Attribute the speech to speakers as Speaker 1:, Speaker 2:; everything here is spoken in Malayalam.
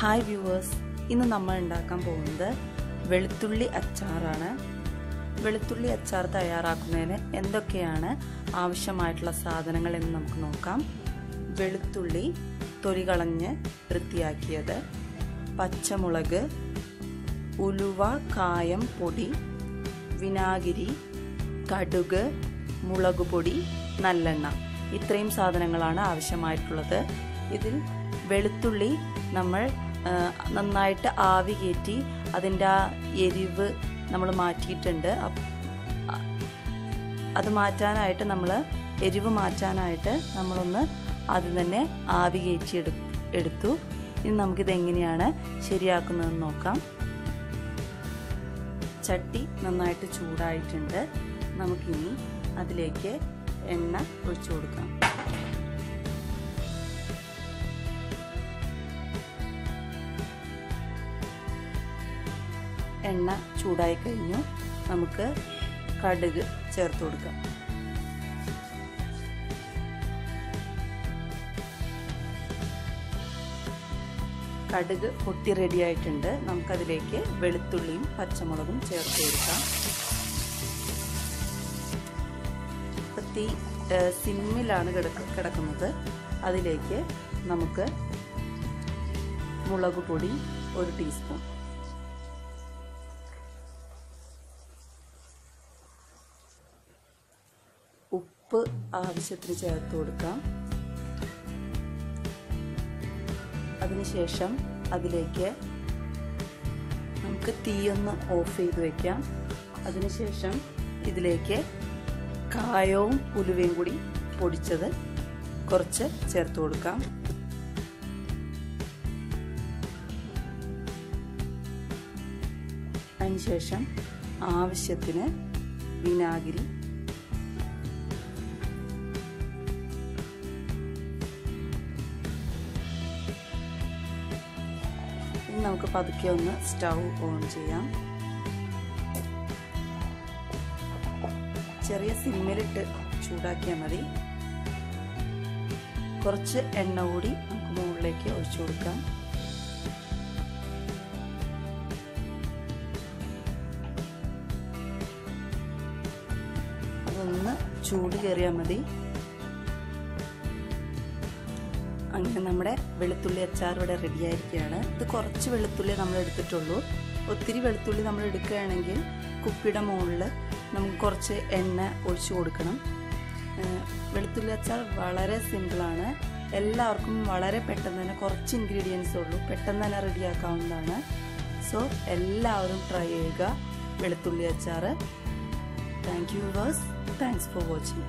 Speaker 1: ഹായ് വ്യൂവേഴ്സ് ഇന്ന് നമ്മൾ ഉണ്ടാക്കാൻ പോകുന്നത് വെളുത്തുള്ളി അച്ചാറാണ്. വെളുത്തുള്ളി അച്ചാർ തയ്യാറാക്കുന്നതിന് എന്തൊക്കെയാണ് ആവശ്യമായിട്ടുള്ള സാധനങ്ങൾ എന്ന് നമുക്ക് നോക്കാം. വെളുത്തുള്ളി തൊലി കളഞ്ഞ് വൃത്തിയാക്കിയത്. പച്ചമുളക് ഉലുവ കായം പൊടി വിനാഗിരി കടുക് മുളക് പൊടി നല്ലെണ്ണ. ഇത്രയും സാധനങ്ങളാണ് ആവശ്യമായിട്ടുള്ളത്. ഇതിൽ വെളുത്തുള്ളി നമ്മൾ നന്നായിട്ട് ആവി കയറ്റി അതിന്റെ ആ എരിവ് നമ്മൾ മാറ്റിയിട്ടുണ്ട്. അത് മാറ്റാനായിട്ട് നമ്മൾ എരിവ് മാറ്റാനായിട്ട് നമ്മളൊന്ന് ആദ്യം തന്നെ ആവി കയറ്റി എടു എടുത്തു. ഇനി നമുക്കിത് എങ്ങനെയാണ് ശരിയാക്കുന്നതെന്ന് നോക്കാം. ചട്ടി നന്നായിട്ട് ചൂടായിട്ടുണ്ട്. നമുക്കിനി അതിലേക്ക് എണ്ണ ഒഴിച്ചു കൊടുക്കാം. എണ്ണ ചൂടായി കഴിഞ്ഞു. നമുക്ക് കടുക് ചേർത്ത് കൊടുക്കാം. കടുക് പൊട്ടി റെഡി ആയിട്ടുണ്ട്. നമുക്കതിലേക്ക് വെളുത്തുള്ളിയും പച്ചമുളകും ചേർത്ത് കൊടുക്കാം. തീ സിമ്മിലാണ് കിടക്ക കിടക്കുന്നത്. അതിലേക്ക് നമുക്ക് മുളക് പൊടി ഒരു ടീസ്പൂൺ. ഉപ്പ് ആവശ്യത്തിന് ചേർത്ത് കൊടുക്കാം. അതിനുശേഷം അതിലേക്ക് നമുക്ക് തീയൊന്ന് ഓഫ് ചെയ്ത് വെക്കാം. അതിനുശേഷം ഇതിലേക്ക് കായവും ഉലുവയും കൂടി പൊടിച്ചത് കുറച്ച് ചേർത്ത് കൊടുക്കാം. അതിനുശേഷം ആവശ്യത്തിന് വിനാഗിരി നമുക്ക് പതുക്കെ ഒന്ന് സ്റ്റൗ ഓൺ ചെയ്യാം. ചെറിയ സിമ്മിലിട്ട് ചൂടാക്കിയാൽ മതി. കുറച്ച് എണ്ണ കൂടി നമുക്ക് മുകളിലേക്ക് ഒഴിച്ചു കൊടുക്കാം. അതൊന്ന് ചൂട് കയറിയാൽ മതി. അങ്ങനെ നമ്മുടെ വെളുത്തുള്ളി അച്ചാർ ഇവിടെ റെഡി ആയിരിക്കുകയാണ്. ഇത് കുറച്ച് വെളുത്തുള്ളി നമ്മൾ എടുത്തിട്ടുള്ളൂ. ഒത്തിരി വെളുത്തുള്ളി നമ്മൾ എടുക്കുകയാണെങ്കിൽ കുപ്പിയുടെ മുകളിൽ നമുക്ക് കുറച്ച് എണ്ണ ഒഴിച്ചു കൊടുക്കണം. വെളുത്തുള്ളി അച്ചാർ വളരെ സിമ്പിളാണ് എല്ലാവർക്കും വളരെ പെട്ടെന്ന് തന്നെ കുറച്ച് ഇൻഗ്രീഡിയൻസ് ഉള്ളൂ. പെട്ടെന്ന് തന്നെ റെഡിയാക്കാവുന്നതാണ് സോ എല്ലാവരും ട്രൈ ചെയ്യുക വെളുത്തുള്ളി അച്ചാർ thank you viewers thanks for watching